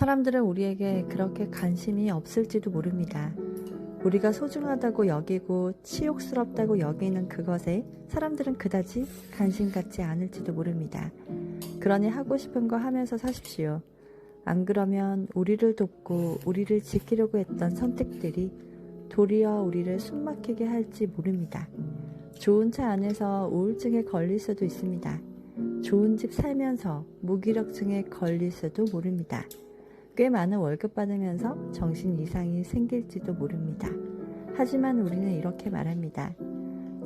사람들은 우리에게 그렇게 관심이 없을지도 모릅니다. 우리가 소중하다고 여기고 치욕스럽다고 여기는 그것에 사람들은 그다지 관심 갖지 않을지도 모릅니다. 그러니 하고 싶은 거 하면서 사십시오. 안 그러면 우리를 돕고 우리를 지키려고 했던 선택들이 도리어 우리를 숨막히게 할지 모릅니다. 좋은 차 안에서 우울증에 걸릴 수도 있습니다. 좋은 집 살면서 무기력증에 걸릴 수도 모릅니다. 꽤 많은 월급 받으면서 정신 이상이 생길지도 모릅니다. 하지만 우리는 이렇게 말합니다.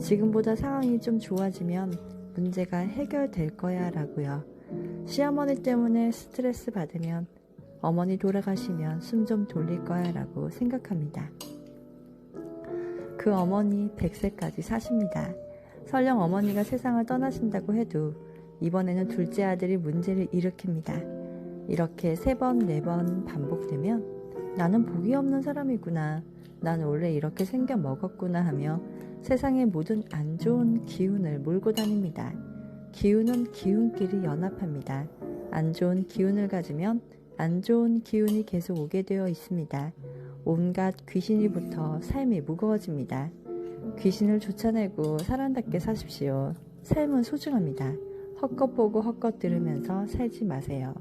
지금보다 상황이 좀 좋아지면 문제가 해결될 거야 라고요. 시어머니 때문에 스트레스 받으면 어머니 돌아가시면 숨 좀 돌릴 거야 라고 생각합니다. 그 어머니 100세까지 사십니다. 설령 어머니가 세상을 떠나신다고 해도 이번에는 둘째 아들이 문제를 일으킵니다. 이렇게 세 번, 네 번 반복되면 나는 복이 없는 사람이구나. 나는 원래 이렇게 생겨 먹었구나 하며 세상의 모든 안 좋은 기운을 몰고 다닙니다. 기운은 기운끼리 연합합니다. 안 좋은 기운을 가지면 안 좋은 기운이 계속 오게 되어 있습니다. 온갖 귀신이 붙어 삶이 무거워집니다. 귀신을 쫓아내고 사람답게 사십시오. 삶은 소중합니다. 헛것 보고 헛것 들으면서 살지 마세요.